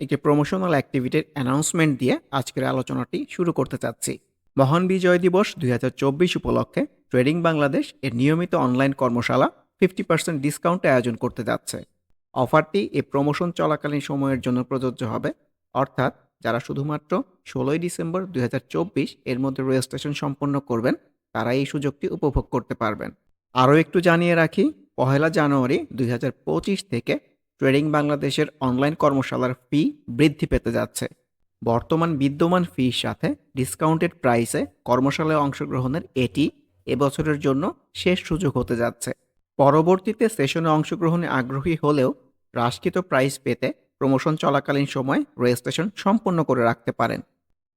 একটি promotional অ্যাক্টিভিটির announcement দিয়ে আজকের আলোচনাটি শুরু করতে চাচ্ছি। মহান বিজয় দিবস দু হাজার চব্বিশ উপলক্ষে ট্রেডিং বাংলাদেশ এর নিয়মিত অনলাইন কর্মশালা ফিফটি পার্সেন্ট ডিসকাউন্ট আয়োজন করতে যাচ্ছে। অফারটি এই প্রমোশন চলাকালীন সময়ের জন্য প্রযোজ্য হবে। অর্থাৎ যারা শুধুমাত্র ষোলোই ডিসেম্বর দুই হাজার চব্বিশ এর মধ্যে রেজিস্ট্রেশন সম্পন্ন করবেন, তারা এই সুযোগটি উপভোগ করতে পারবেন। আরও একটু জানিয়ে রাখি, পহেলা জানুয়ারি দুই হাজার পঁচিশ থেকে ট্রেডিং বাংলাদেশের অনলাইন কর্মশালার ফি বৃদ্ধি পেতে যাচ্ছে। বর্তমান বিদ্যমান ফির সাথে ডিসকাউন্টেড প্রাইসে কর্মশালায় অংশগ্রহণের এটি এবছরের জন্য শেষ সুযোগ হতে যাচ্ছে। পরবর্তীতে সেশনে অংশগ্রহণে আগ্রহী হলেও হ্রাসকৃত প্রাইস পেতে প্রমোশন চলাকালীন সময় রেজিস্ট্রেশন সম্পন্ন করে রাখতে পারেন।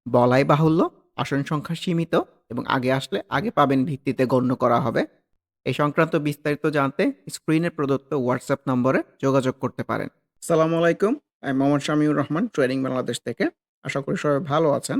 বলাই বাহুল্য, আসন সংখ্যা সীমিত এবং আগে আসলে আগে পাবেন ভিত্তিতে গণ্য করা হবে এই সংক্রান্ত বিস্তারিত জানতে স্ক্রিনে প্রদত্ত হোয়াটসঅ্যাপ নম্বরে যোগাযোগ করতে পারেন। সালামু আলাইকুম, আমি মোহাম্মদ শামিউর রহমান ট্রেনিং বাংলাদেশ থেকে। আশা করি সবাই ভালো আছেন।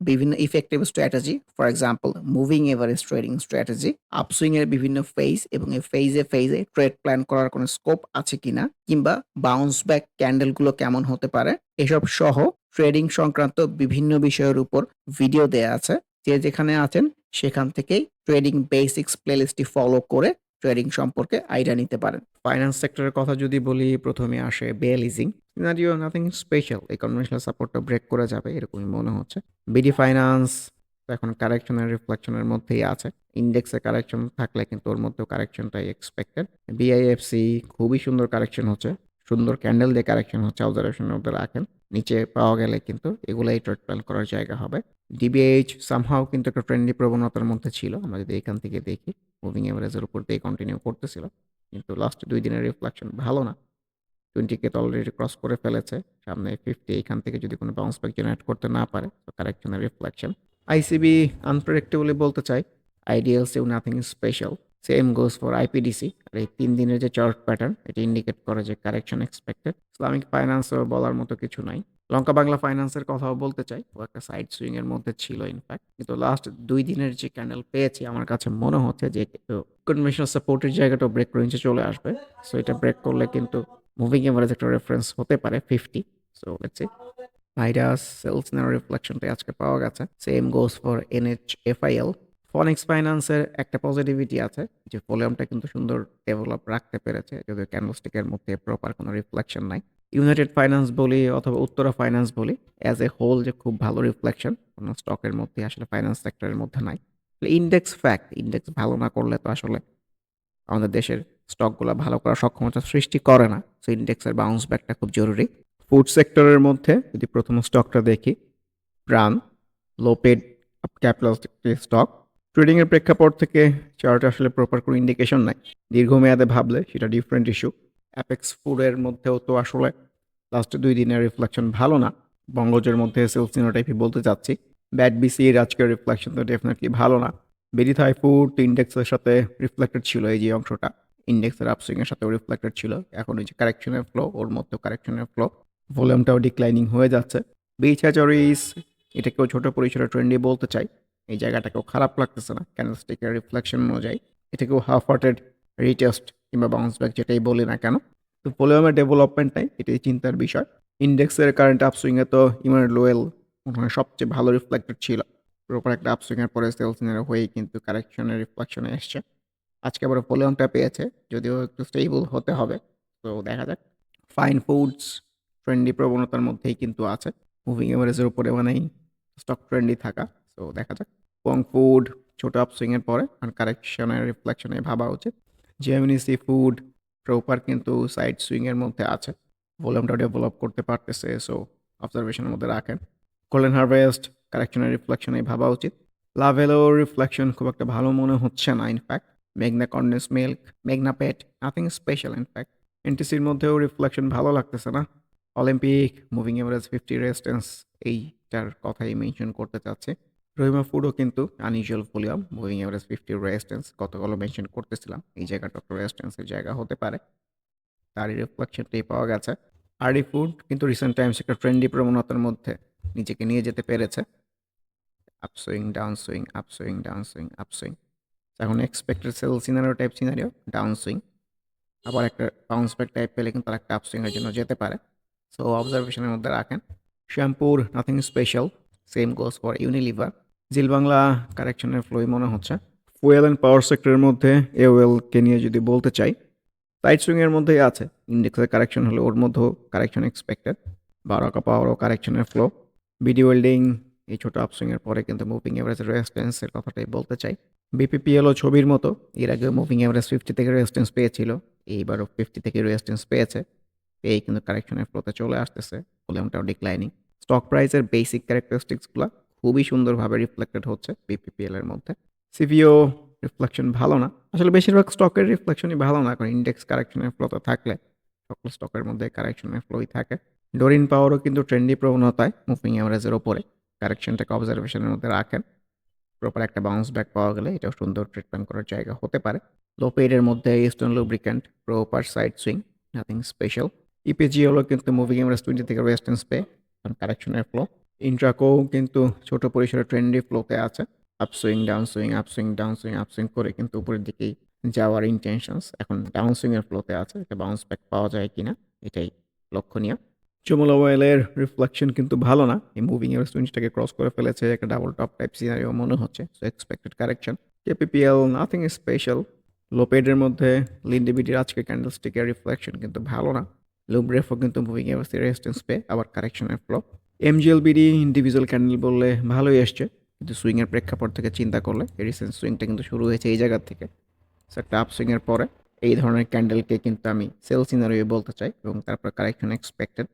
বিভিন্ন effective strategy for example moving average trading strategy upswing এর বিভিন্ন ফেজ এবং এই ফেজে ফেজে ট্রেড প্ল্যান করার কোনো স্কোপ আছে কিনা, কিংবা বাউন্স ব্যাক ক্যান্ডেলগুলো কেমন হতে পারে, এসব সহ ট্রেডিং সংক্রান্ত বিভিন্ন বিষয়ের উপর ভিডিও দেয়া আছে। যে যেখানে আছেন, সেখান থেকেই ট্রেডিং বেসিক্স প্লেলিস্টটি ফলো করে ট্রেডিং সম্পর্কে আইডিয়া নিতে পারেন। ফাইন্যান্স সেক্টরের কথা যদি বলি, প্রথমে আসে Bay Leasing scenario nothing special এই কনভেনশনাল সাপোর্টটা ব্রেক করে যাবে, এরকমই মনে হচ্ছে। বিডি ফাইন্যান্স এখন কারেকশন কারেকশনের রিফ্লেকশনের মধ্যেই আছে। ইন্ডেক্সে কারেকশন থাকলে কিন্তু ওর মধ্যেও কারেকশনটাই এক্সপেক্টেড বিআইএফসি খুবই সুন্দর কারেকশন হচ্ছে। সুন্দর ক্যান্ডেল দিয়ে কারেকশন হচ্ছে অবজারভেশনের মধ্যে রাখেন। নিচে পাওয়া গেলে কিন্তু এগুলাই ট্রেড প্ল্যান করার জায়গা হবে। ডিবিএইচ সামহাও কিন্তু একটা ট্রেন্ডি প্রবণতার মধ্যে ছিল। আমরা যদি এখান থেকে দেখি মুভিং এভারেজের উপর দিয়ে কন্টিনিউ করতেছিল। কিন্তু লাস্ট দুই দিনের রিফ্লেকশন ভালো না। টোয়েন্টিকে তো অলরেডি ক্রস করে ফেলেছে। সামনে ফিফটি এখান থেকে যদি কোনো বাউন্স ব্যাক জেনারেট করতে না পারে, তো কারেকশনের রিফ্লেকশন আইসিবি আনপ্রেডিক্টেবলি বলতে চাই। আইডিয়ালসেও nothing special same goes for IPDC আর এই তিন দিনের যে চার্ট প্যাটার্ন এটা ইন্ডিকেট করে যে কারেকশন এক্সপেক্টেড ইসলামিক ফাইন্যান্সও বলার মতো কিছু নাই। লঙ্কা বাংলা ফাইন্যান্সের কথাও বলতে চাই। ও একটা সাইড সুইং এর মধ্যে ছিল ইনফ্যাক্ট কিন্তু লাস্ট দুই দিনের যে ক্যান্ডেল পেয়েছি, আমার কাছে মনে হচ্ছে যে কনভেনশনাল সাপোর্টের জায়গাটাও ব্রেক রেঞ্জে চলে আসবে। সো এটা ব্রেক করলে কিন্তু মুভিং এভারেজ একটা রেফারেন্স হতে পারে fifty so let's see virus sales নেওয়ার রিফ্লেকশনটাই আজকে পাওয়া গেছে। Same goes for N NH FIL Phoenix ফাইন্যান্সের একটা পজিটিভিটি আছে, যে ভলিউমটা কিন্তু সুন্দর ডেভেলপ রাখতে পেরেছে, যদিও ক্যান্ডলস্টিকের মধ্যে প্রপার কোনো রিফ্লেকশন নাই। ইউনাইটেড ফাইন্যান্স বলি অথবা উত্তরা ফাইন্যান্স বলি অ্যাজ এ হোল যে খুব ভালো রিফ্লেকশন কোনো স্টকের মধ্যে আসলে ফাইন্যান্স সেক্টরের মধ্যে নাই। ইন্ডেক্স ফ্যাক্ট ইন্ডেক্স ভালো না করলে তো আসলে আমাদের দেশের স্টকগুলো ভালো করার সক্ষমতা সৃষ্টি করে না। সো ইন্ডেক্সের বাউন্স ব্যাকটা খুব জরুরি। ফুড সেক্টরের মধ্যে যদি প্রথম স্টকটা দেখি প্রাণ লোপেড ক্যাপিটাল স্টক ট্রেডিংয়ের প্রেক্ষাপট থেকে চার্টে আসলে প্রপার কোনো ইন্ডিকেশন নাই। দীর্ঘমেয়াদে ভাবলে সেটা ডিফারেন্ট ইস্যু অ্যাপেক্স ফুডের মধ্যেও তো আসলে লাস্টে দুই দিনের রিফ্লেকশন ভালো না। বঙ্গজের মধ্যে সেলসিনো টাইপই বলতে চাচ্ছি। ব্যাট বিসির আজকের রিফ্লেকশন তো ডেফিনেটলি ভালো না। বেরিথাই ফুড ইন্ডেক্সের সাথে রিফ্লেক্টেড ছিল এই যে অংশটা। ইন্ডেক্সের আপসুইংয়ের সাথেও রিফ্লেক্টেড ছিল। এখন এই যে কারেকশনের ফ্লো ওর মধ্যে কারেকশনের ফ্লো ভলিউমটাও ডিক্লাইনিং হয়ে যাচ্ছে। বিচ হ্যাচারিস এটাকেও ছোট পরিসরে ট্রেন্ডি বলতে চাই। এই জায়গাটাকেও খারাপ লাগতেছে না। ক্যান্ডেলস্টিকের রিফ্লেকশন অনুযায়ী এটাকেও হাফ হার্টেড রিটেস্ট কিংবা বাউন্স ব্যাক যেটাই বলি না কেন। তো ভলিউমের ডেভেলপমেন্ট নাই এটাই চিন্তার বিষয়। ইন্ডেক্সের কারেন্ট আপসুইংয়ে তো ইমান লোয়েল মনে হয় সবচেয়ে ভালো রিফ্লেক্টেড ছিল। প্রপার একটা আপসুইংয়ের পরে সেলসিনের হয়েই কিন্তু কারেকশনের রিফ্লেকশনে এসছে। আজকে আবার ভলিউমটা পেয়েছে, যদিও একটু স্টেবল হতে হবে। তো দেখা যাক। ফাইন ফুডস ট্রেন্ডি প্রবণতার মধ্যেই কিন্তু আছে। মুভিং এভারেজের উপরে মানেই স্টক ট্রেন্ডই থাকা। সো দেখা যাক। পং ফুড ছোট আপসুইংয়ের পরে, আর কারেকশনের রিফ্লেকশনে ভাবা উচিত। জেমিনি সি ফুড প্রপার কিন্তু সাইড সুইংয়ের মধ্যে আছে। ভলিউমটা ডেভেলপ করতে পারতেছে সো অবজারভেশনের মধ্যে রাখেন। গোল্ডেন হারভেস্ট কারেকশনের রিফ্লেকশনে ভাবা উচিত। লাভেলো রিফ্লেকশন খুব একটা ভালো মনে হচ্ছে না ইনফ্যাক্ট মেঘনা কন্ডেন্স মিল্ক মেঘনা পেট নাথিং স্পেশাল ইনফ্যাক্ট এনটিসির মধ্যেও রিফ্লেকশন ভালো লাগতেছে না? Olympic moving average fifty resistance এইটার কথাই মেনশন করতে চাচ্ছে। রহিমা ফুডও কিন্তু unusual volume moving average fifty resistance গতকালও মেনশন করতেছিলাম, এই জায়গাটা একটা রেজিস্ট্যান্সের জায়গা হতে পারে। তারই রিফ্লেকশনটাই পাওয়া গেছে। আরডি ফুড কিন্তু রিসেন্ট টাইমস একটা ট্রেন্ডি প্রবণতার মধ্যে, নিজেকে নিয়ে যেতে পেরেছে। Upswing down swing upswing down swing upswing এখন expected sell scenario type scenario down swing আবার একটা বাউন্স ব্যাক টাইপ পেলে কিন্তু আর একটা আপসুইংয়ের জন্য যেতে পারে। সো অবজারভেশনের মধ্যে রাখেন। শ্যাম্পুর nothing special same goes for Unilever zeal Bangla কারেকশনের ফ্লোই মনে হচ্ছে। ফুয়েল অ্যান্ড পাওয়ার সেক্টরের মধ্যে এওয়েলকে নিয়ে যদি বলতে চাই সাইড সুইংয়ের মধ্যেই আছে। ইন্ডেক্সের কারেকশন হলে ওর মধ্যেও কারেকশন এক্সপেক্টেড বারোকা পাওয়ারও কারেকশনের ফ্লো বিডি ওয়েল্ডিং এই ছোটো আপসুইংয়ের পরে কিন্তু মুভিং এভারেজ রেজিস্ট্যান্সের কথাটাই বলতে চাই। বিপিপিএলও ছবির মতো। এর আগে মুভিং এভারেজ ফিফটি থেকে রেজিস্ট্যান্স পেয়েছিল। এইবারও ফিফটি থেকে রেজিস্ট্যান্স পেয়েছে। পেয়ে কিন্তু কারেকশনের ফ্লোতে চলে আসতেছে। ভলিউমটাও ডিক্লাইনিং স্টক প্রাইসের বেসিক ক্যারেক্টারিস্টিক্সগুলো খুবই সুন্দরভাবে রিফ্লেক্টেড হচ্ছে বিপিপিএল এর মধ্যে। সিভিও রিফ্লেকশন ভালো না। আসলে বেশিরভাগ স্টকের রিফ্লেকশনই ভালো না। কারণ ইন্ডেক্স কারেকশনের ফ্লোতে থাকলে সকল স্টকের মধ্যে কারেকশনের ফ্লোই থাকে। ডোরিন পাওয়ারও কিন্তু ট্রেন্ডি প্রবণতায় মুভিং অ্যাভারেজের ওপরে। কারেকশনটাকে অবজারভেশনের মধ্যে রাখেন। প্রপার একটা বাউন্স ব্যাক পাওয়া গেলে এটাও সুন্দর ট্রিটমেন্ট করার জায়গা হতে পারে। লো পেডের মধ্যে Eastern Lubricant proper side swing nothing special EPG হলো কিন্তু মুভিং এভারেজ টোয়েন্টি থেকে ওয়েস্টার্ন পে কারণ কারেকশনের ফ্লো ইন্ট্রাকোও কিন্তু ছোট পরিসরে ট্রেন্ডি ফ্লোতে আছে। Up swing down swing upswing down swing upswing করে কিন্তু উপরের দিকেই যাওয়ার ইন্টেনশনস এখন ডাউন সুইংয়ের ফ্লোতে আছে, এটা বাউন্স ব্যাক পাওয়া যায় কিনা, এটাই লক্ষণীয়। চমলা ওয়েলের রিফ্লেকশন কিন্তু ভালো না। এই মুভিং এর সুইংটাকে ক্রস করে ফেলেছে, একটা ডাবল টপ টাইপ সিনারিও মনে হচ্ছে so expected correction KPPL nothing special লোপেডের মধ্যে লিন্ডিবিটির আজকে ক্যান্ডেলস্টিকের রিফ্লেকশন কিন্তু ভালো না। লুব্রেফও কিন্তু মুভিং এর রেজিস্ট্যান্স পে আবার কারেকশনের ফ্লো এমজিএলবিডি ইন্ডিভিজুয়াল ক্যান্ডেল বললে ভালোই এসছে কিন্তু সুইংয়ের প্রেক্ষাপট থেকে চিন্তা করলে এই রিসেন্ট সুইংটা কিন্তু শুরু হয়েছে এই জায়গা থেকে। সো একটা আপ সুইংয়ের পরে এই ধরনের ক্যান্ডেলকে কিন্তু আমি সেল সিনারিও বলতে চাই এবং তারপর কারেকশন এক্সপেক্টেড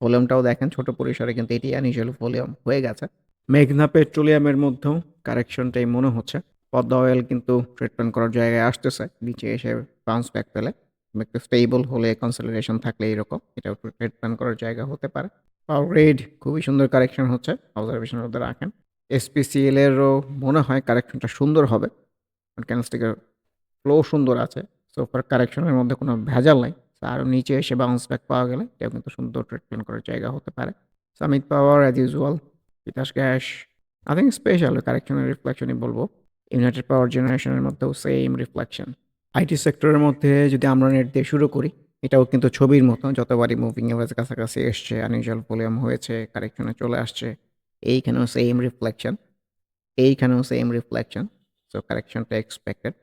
ভলিউমটাও দেখেন, ছোট পরিসরে কিন্তু এটি আনইউজুয়াল ভলিউম হয়ে গেছে। মেঘনা পেট্রোলিয়ামের মধ্যেও কারেকশনটাই মনে হচ্ছে। পদ্মা অয়েল কিন্তু ট্রিটমেন্ট করার জায়গায় আসতেছে, নিচে এসে বাউন্স ব্যাক পেলে। একটু স্টেবল হলে কনসলিডেশন থাকলে এরকম, এটাও ট্রিটমেন্ট করার জায়গা হতে পারে। পাওয়ার রেড খুবই সুন্দর কারেকশন হচ্ছে অবজারভেশনের মধ্যে রাখেন। এসপিসিএল এরও মনে হয় কারেকশনটা সুন্দর হবে। ক্যানস্টিকের ফ্লো সুন্দর আছে সোফার কারেকশনের মধ্যে কোনো ভেজাল নাই। So, আরও নিচে এসে বাউন্স ব্যাক পাওয়া গেলে এটাও কিন্তু সুন্দর ট্রিটমেন্ট করার জায়গা হতে পারে। So Summit Power as usual Bikash gas nothing special কারেকশনের রিফ্লেকশনই বলব। ইউনাইটেড পাওয়ার জেনারেশনের মধ্যেও সেম রিফ্লেকশন আইটি সেক্টরের মধ্যে যদি আমরা নেট দিয়ে শুরু করি এটাও কিন্তু ছবির মতো যতবারই মুভিং এভারেজ কাছাকাছি এসছে আনইউজুয়াল ভলিউম হয়েছে কারেকশনে চলে আসছে এইখানেও সেম রিফ্লেকশন এইখানেও সেম রিফ্লেকশন সো কারেকশনটা এক্সপেক্টেড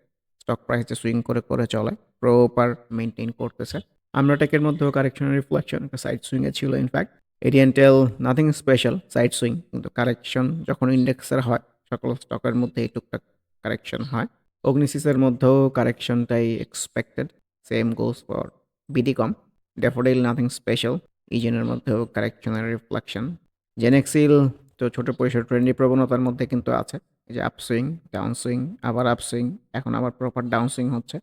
স্টক প্রাইসে সুইং করে করে চলে। প্রপার মেনটেন করতেছে। আমরা টেকের মধ্যেও কারেকশনের রিফ্লেকশন সাইড সুইংয়ে ছিল in fact Oriental nothing special side swing কিন্তু কারেকশন যখন ইন্ডেক্সের হয়, সকল স্টকের মধ্যে এই টুকটাক কারেকশন হয়। অগ্নিসিসের মধ্যেও কারেকশনটাই expected same goes for BDCOM Daffodil nothing special ইজেনের মধ্যেও কারেকশনের রিফ্লেকশন জেনেক্সিল তো ছোটো পরিসর ট্রেন্ডি প্রবণতার মধ্যে কিন্তু আছে, এই যে আপসুইং ডাউন সুইং আবার আপসুইং এখন আবার প্রপার ডাউন সুইং হচ্ছে।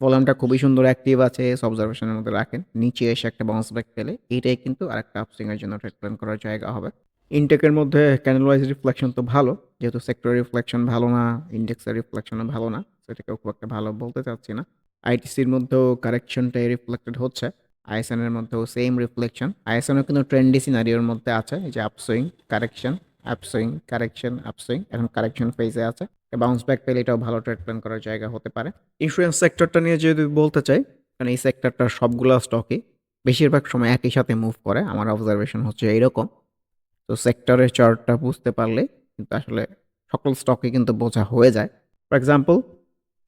ভলিউমটা খুবই সুন্দর অ্যাক্টিভ আছে অবজারভেশনের মধ্যে রাখেন। নিচে এসে একটা বাউন্স ব্যাক পেলে এইটাই কিন্তু আরেকটা আপসুইংয়ের জন্য ট্রিটমেন্ট করার জায়গা হবে। ইনটেকের মধ্যে ক্যানেল ওয়াইজ রিফ্লেকশন তো ভালো, যেহেতু সেক্টর রিফ্লেকশন ভালো না ইন্ডেক্সের রিফ্লেকশনও ভালো না সেটাকেও খুব একটা ভালো বলতে চাচ্ছি না। আইটিসির মধ্যেও কারেকশনটাই রিফ্লেক্টেড হচ্ছে আইএসএন এর মধ্যেও সেম রিফ্লেকশন আইএসএনও কিন্তু ট্রেন্ডি সিনারিওর মধ্যে আছে যে upswing correction upswing correction upswing এখন কারেকশন ফেজে আছে। বাউন্স ব্যাক পেলে এটাও ভালো ট্রিটমেন্ট করার জায়গা হতে পারে। ইন্স্যুরেন্স সেক্টরটা নিয়ে যদি বলতে চাই কারণ এই সেক্টরটা সবগুলো স্টকে বেশিরভাগ সময় একই সাথে মুভ করে। আমার অবজারভেশন হচ্ছে এইরকম। তো সেক্টরের চার্টটা বুঝতে পারলে কিন্তু আসলে সকল স্টকে কিন্তু বোঝা হয়ে যায়। ফর এক্সাম্পল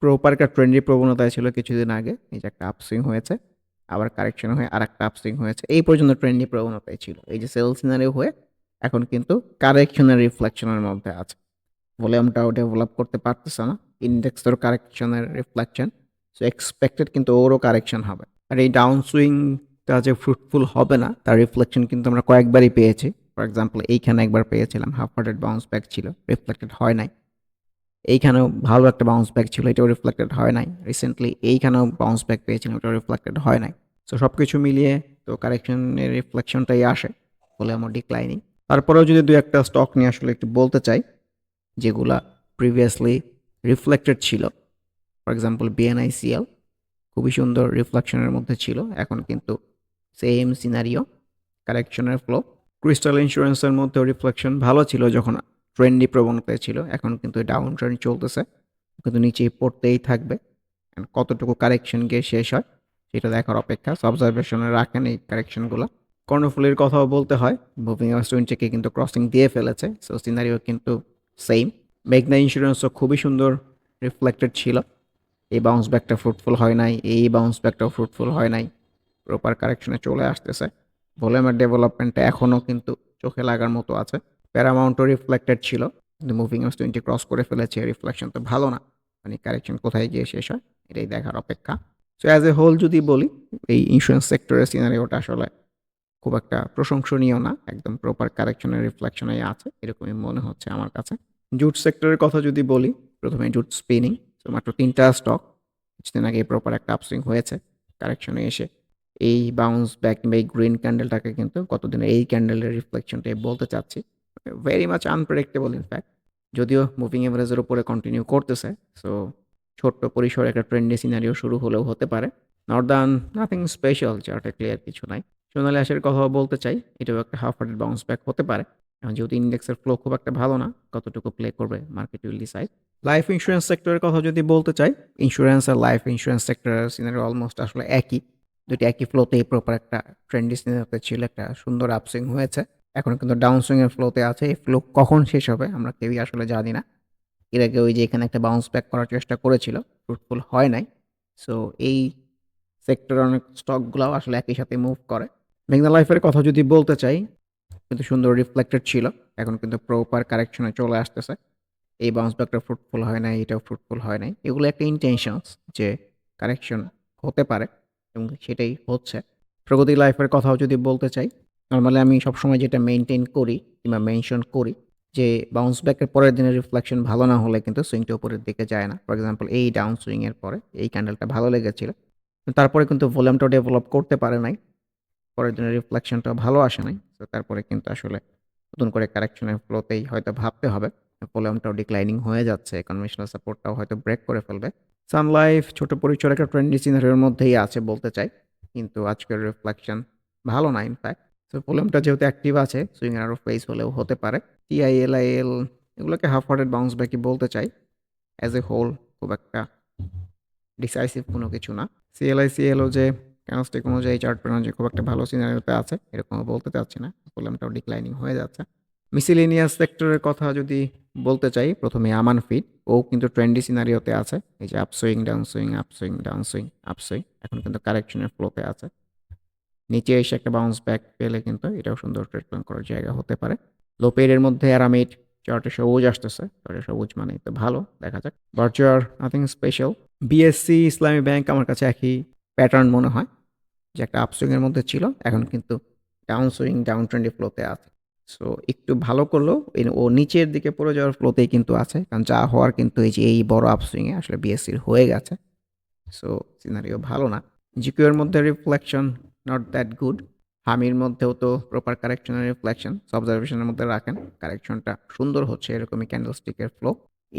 প্রপার একটা ট্রেন্ডি প্রবণতায় ছিল কিছুদিন আগে। এই যে একটা আপসুইং হয়েছে, আবার কারেকশন হয়ে আর একটা আপসুইং হয়েছে। এই পর্যন্ত ট্রেন্ডি প্রবণতায় ছিল। এই যে সেলস সিনারিও হয়ে এখন কিন্তু কারেকশনের রিফ্লেকশনের মধ্যে আছে। ভলিউমটাও ডেভেলপ করতে পারতেছে না। ইন্ডেক্সের কারেকশনের রিফ্লেকশন সো এক্সপেক্টেড কিন্তু ওরও কারেকশন হবে। আর এই ডাউন সুইংটা যে ফ্রুটফুল হবে না, তার রিফ্লেকশন কিন্তু আমরা কয়েকবারই পেয়েছি। ফর এক্সাম্পল এইখানে একবার পেয়েছিলাম হাফ হার্টেড বাউন্স ব্যাক ছিল রিফ্লেক্টেড হয় নাই। এইখানেও ভালো একটা বাউন্স ব্যাক ছিল, এটাও রিফ্লেক্টেড হয় নাই। রিসেন্টলি এইখানেও বাউন্স ব্যাক পেয়েছিলাম ওটাও রিফ্লেক্টেড হয় নাই। সো সব কিছু মিলিয়ে তো কারেকশনের রিফ্লেকশনটাই আসে। বলে আমার ডিক্লাইনিং তারপরেও যদি দু একটা স্টক নিয়ে আসলে একটু বলতে চাই, যেগুলা প্রিভিয়াসলি রিফ্লেক্টেড ছিল ফর এক্সাম্পল বিএনআইসিএল খুবই সুন্দর রিফ্লেকশনের মধ্যে ছিল, এখন কিন্তু সেম সিনারিও কারেকশনের ফ্লো ক্রিস্টাল ইন্স্যুরেন্সের মধ্যেও রিফ্লেকশন ভালো ছিল যখন ট্রেন্ডি প্রবণতায় ছিল, এখন কিন্তু ডাউন ট্রেন্ড চলতেছে, কিন্তু নিচেই পড়তেই থাকবে কতটুকু কারেকশন গিয়ে শেষ হয়, সেটা দেখার অপেক্ষা অবজারভেশনে রাখেন এই কারেকশনগুলো কর্ণফুলির কথাও বলতে হয়। মুভিং আওয়ার্স টোয়েন্টিকে কিন্তু ক্রসিং দিয়ে ফেলেছে সো সিনারিও কিন্তু সেম মেঘনা ইন্স্যুরেন্সও খুবই সুন্দর রিফ্লেক্টেড ছিল। এই বাউন্স ব্যাকটা ফ্রুটফুল হয় নাই, এই বাউন্স ব্যাকটাও ফ্রুটফুল হয় নাই। প্রপার কারেকশনে চলে আসতেছে। ভলিউমের ডেভেলপমেন্টটা এখনও কিন্তু চোখে লাগার মতো আছে। প্যারামাউন্টও রিফ্লেক্টেড ছিল। কিন্তু মুভিং আওয়ার্স টোয়েন্টি ক্রস করে ফেলেছে রিফ্লেকশন তো ভালো না। মানে কারেকশন কোথায় গিয়ে শেষ হয়, এটাই দেখার অপেক্ষা। সো অ্যাজ এ হোল যদি বলি, এই ইন্স্যুরেন্স সেক্টরের সিনারিওটা আসলে খুব একটা প্রশংসনীয় না, একদম প্রপার কারেকশনের রিফ্লেকশনে আছে, এরকমই মনে হচ্ছে আমার কাছে। জুট সেক্টরের কথা যদি বলি, প্রথমে জুট স্পিনিং তো মাত্র তিনটা স্টক কিছুদিন আগে প্রপার একটা আপসুইং হয়েছে কারেকশনে এসে। এই বাউন্স ব্যাক কিংবা এই গ্রিন ক্যান্ডেলটাকে কিন্তু কতদিনের এই ক্যান্ডেলের রিফ্লেকশনটাই বলতে চাচ্ছি very much unpredictable in fact যদিও মুভিং এভারেজের উপরে কন্টিনিউ করতেছে সো ছোট্ট পরিসরে একটা ট্রেন্ডি সিনারিও শুরু হলেও হতে পারে। নট দ্যান নাথিং স্পেশাল চার্টে ক্লিয়ার কিছু নাই। সোনালি আশের কথাও বলতে চাই। এটাও একটা হাফ হার্টেড বাউন্স ব্যাক হতে পারে। এখন যেহেতু ইন্ডেক্সের ফ্লো খুব একটা ভালো না, কতটুকু প্লে করবে market will decide life insurance সেক্টরের কথা যদি বলতে চাই ইন্স্যুরেন্স আর লাইফ ইন্স্যুরেন্স সেক্টরের সিনারি অলমোস্ট আসলে একই। দুটি একই ফ্লোতেই প্রপার একটা ট্রেন্ডি সিনারিতে ছিল, একটা সুন্দর আপসুইং হয়েছে। এখন কিন্তু ডাউন সুইংয়ের ফ্লোতে আছে। এই ফ্লো কখন শেষ হবে আমরা কেউই আসলে জানি না। এর আগে ওই যে এখানে একটা বাউন্স ব্যাক করার চেষ্টা করেছিল ফ্রুটফুল হয় নাই। সো এই সেক্টরের অনেক স্টকগুলোও আসলে একই সাথে মুভ করে। মেঘনা লাইফের কথা যদি বলতে চাই, কিন্তু সুন্দর রিফ্লেক্টেড ছিল। এখন কিন্তু প্রপার কারেকশনে চলে আসতেছে। এই বাউন্স ব্যাকটা ফ্রুটফুল হয় নাই, এটাও ফ্রুটফুল হয় নাই। এগুলো একটা ইন্টেনশনস যে কারেকশন হতে পারে এবং সেটাই হচ্ছে। প্রগতি লাইফের কথাও যদি বলতে চাই নর্মালি আমি সবসময় যেটা মেনটেন করি কিংবা মেনশন করি যে বাউন্স ব্যাকের পরের দিনের রিফ্লেকশন ভালো না হলে কিন্তু সুইংটা উপরের দিকে যায় না। ফর এক্সাম্পল এই ডাউন সুইংয়ের পরে এই ক্যান্ডেলটা ভালো লেগেছিল। তারপরে কিন্তু ভলিউমটা ডেভেলপ করতে পারে নাই। পরের দিনের রিফ্লেকশনটা ভালো আসে নাই। তো তারপরে কিন্তু আসলে নতুন করে কারেকশনের ফ্লোতেই হয়তো ভাবতে হবে। ভলিউমটাও ডিক্লাইনিং হয়ে যাচ্ছে কনভেনশনাল সাপোর্টটাও হয়তো ব্রেক করে ফেলবে। সান লাইফ ছোট পরিচয় একটা ট্রেন্ডি সিনারিওর মধ্যেই আছে বলতে চাই। কিন্তু আজকের রিফ্লেকশন ভালো না ইনফ্যাক্ট তো ভলিউমটা যেহেতু অ্যাক্টিভ আছে সুইং আরও ফেস হলেও হতে পারে। টিআইএলআইএল এগুলোকে হাফ হার্টেড বাউন্স ব্যাকই বলতে চাই। অ্যাজ এ হোল খুব একটা ডিসাইসিভ কোনো কিছু না। সিএলআইসিএলও যে ক্যানস্টিক অনুযায়ী চার্ট পেন অনুযায়ী খুব একটা ভালো সিনারিওতে আছে? এরকম বলতে চাচ্ছি না। ভলিউমটাও ডিক্লাইনিং হয়ে যাচ্ছে। মিসিলিনিয়াস সেক্টরের কথা যদি বলতে চাই, প্রথমে আমান ফিড ও কিন্তু ট্রেন্ডি সিনারিওতে আছে। এই যে upswing down swing upswing down swing upswing এখন কিন্তু কারেকশনের ফ্লোতে আছে। নিচে এসে একটা বাউন্স ব্যাক পেলে কিন্তু এটাও সুন্দর ট্রেড প্ল্যান করার জায়গা হতে পারে। লো পেডের মধ্যে অ্যারামিড চার্টে সবুজ আসতেছে। চার্টে সবুজ মানে তো ভালো, দেখা যাক। ভার্চুয়ার nothing special BSC Islami bank আমার কাছে একই। প্যাটার্ন মনে হয়, যে একটা আপসুইংয়ের মধ্যে ছিল, এখন কিন্তু ডাউন সুইং ডাউন ট্রেন্ডি ফ্লোতে আছে। সো একটু ভালো করলেও ও নিচের দিকে পড়ে যাওয়ার ফ্লোতেই কিন্তু আছে, কারণ যা হওয়ার কিন্তু এই যে, এই বড় আপসুইংয়ে আসলে বিএসসির হয়ে গেছে। সো সিনারিও ভালো না। জিকিউর মধ্যে রিফ্লেকশন নট দ্যাট গুড হামির মধ্যেও তো প্রপার কারেকশনের রিফ্লেকশন অবজারভেশনের মধ্যে রাখেন। কারেকশনটা সুন্দর হচ্ছে, এরকমই candle স্টিকের flow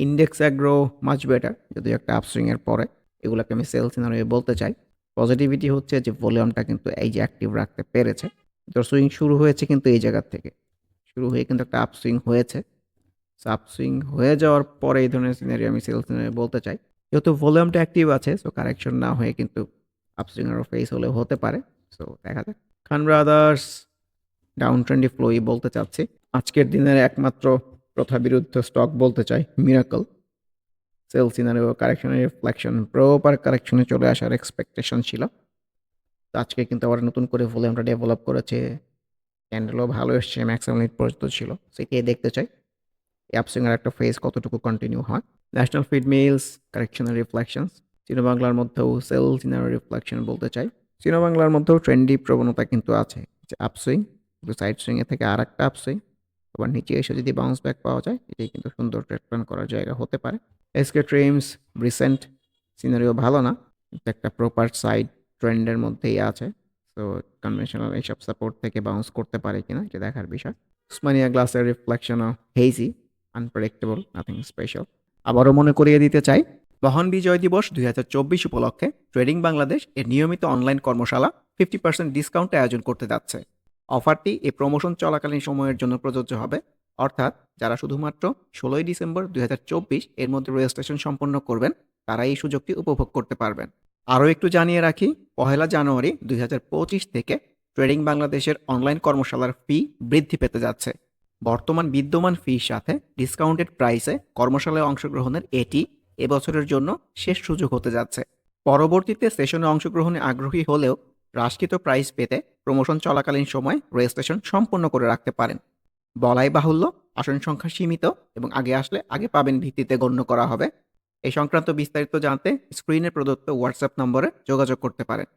index agro much better যদি একটা আপসুইংয়ের পরে। এগুলোকে আমি সেল সিনারিও বলতে চাই। পজিটিভিটি হচ্ছে যে ভলিউমটা কিন্তু এই যে অ্যাক্টিভ রাখতে পেরেছে। তো সুইং শুরু হয়েছে কিন্তু এই জায়গার থেকে। শুরু হয়ে কিন্তু একটা আপসুইং হয়েছে। আপসুইং হয়ে যাওয়ার পরে এই ধরনের সিনারি আমি সেল সিনারি বলতে চাই। যেহেতু ভলিউমটা অ্যাক্টিভ আছে সো কারেকশন না হয়ে কিন্তু আপসুইং আরও ফেস হলেও হতে পারে। সো দেখা যাক। খান ব্রাদার্স ডাউন ট্রেন্ডি ফ্লোই বলতে চাচ্ছি। আজকের দিনের একমাত্র প্রথা বিরুদ্ধ স্টক বলতে চাই মিরাকল সেল সিনারিও কারেকশনের রিফ্লেকশন প্রপার কারেকশনে চলে আসার এক্সপেকটেশন ছিল। তো আজকে কিন্তু আবার নতুন করে ভলিউমটা ডেভেলপ করেছে। ক্যান্ডেলও ভালো এসছে ম্যাক্সিমাম মিনিট পর্যন্ত ছিল। সেটাই দেখতে চাই। অ্যাপসিংয়ের একটা ফেজ কতটুকু কন্টিনিউ হয়। National Feed Mills correctional reflections বাংলার মধ্যেও সেল সিনারি রিফ্লেকশন বলতে চাই। বাংলার মধ্যেও ট্রেন্ডি প্রবণতা কিন্তু আছে। আপসুইং সাইড সুইংয়ের থেকে আর একটা আপসুইং আবার নিচে এসে যদি বাউন্স ব্যাক পাওয়া যায়, এটাই কিন্তু সুন্দর ট্রেড প্ল্যান করার জায়গা হতে পারে। এসকে ট্রিমস রিসেন্ট সিনারিও ভালো না, কিন্তু একটা প্রপার সাইড ট্রেন্ডের মধ্যেই আছে। তো কনভেনশনাল এইসব সাপোর্ট থেকে বাউন্স করতে পারে কিনা, এটা দেখার বিষয়। উসমানিয়া গ্লাসের রিফ্লেকশনও হেজি আনপ্রেডিক্টেবল নাথিং স্পেশাল আবারও মনে করিয়ে দিতে চাই মহান বিজয় দিবস দুই হাজার চব্বিশ উপলক্ষে ট্রেডিং বাংলাদেশ এর নিয়মিত অনলাইন কর্মশালা ফিফটি পার্সেন্ট ডিসকাউন্টে আয়োজন করতে যাচ্ছে। অফারটি এই প্রমোশন চলাকালীন সময়ের জন্য প্রযোজ্য হবে। অর্থাৎ যারা শুধুমাত্র ষোলোই ডিসেম্বর দুই হাজার চব্বিশ এর মধ্যে রেজিস্ট্রেশন সম্পন্ন করবেন, তারা এই সুযোগটি উপভোগ করতে পারবেন। আরও একটু জানিয়ে রাখি, পহেলা জানুয়ারি দুই হাজার পঁচিশ থেকে ট্রেডিং বাংলাদেশের অনলাইন কর্মশালার ফি বৃদ্ধি পেতে যাচ্ছে। বর্তমান বিদ্যমান ফির সাথে ডিসকাউন্টেড প্রাইসে কর্মশালায় অংশগ্রহণের এটি এবছরের জন্য শেষ সুযোগ হতে যাচ্ছে। পরবর্তীতে সেশনে অংশগ্রহণে আগ্রহী হলেও হ্রাসকৃত প্রাইস পেতে প্রমোশন চলাকালীন সময় রেজিস্ট্রেশন সম্পূর্ণ করে রাখতে পারেন। বলাই বাহুল্য, আসন সংখ্যা সীমিত এবং আগে আসলে আগে পাবেন ভিত্তিতে গণ্য করা হবে। এই সংক্রান্ত বিস্তারিত জানতে স্ক্রিনে প্রদত্ত হোয়াটসঅ্যাপ নম্বরে যোগাযোগ করতে পারেন।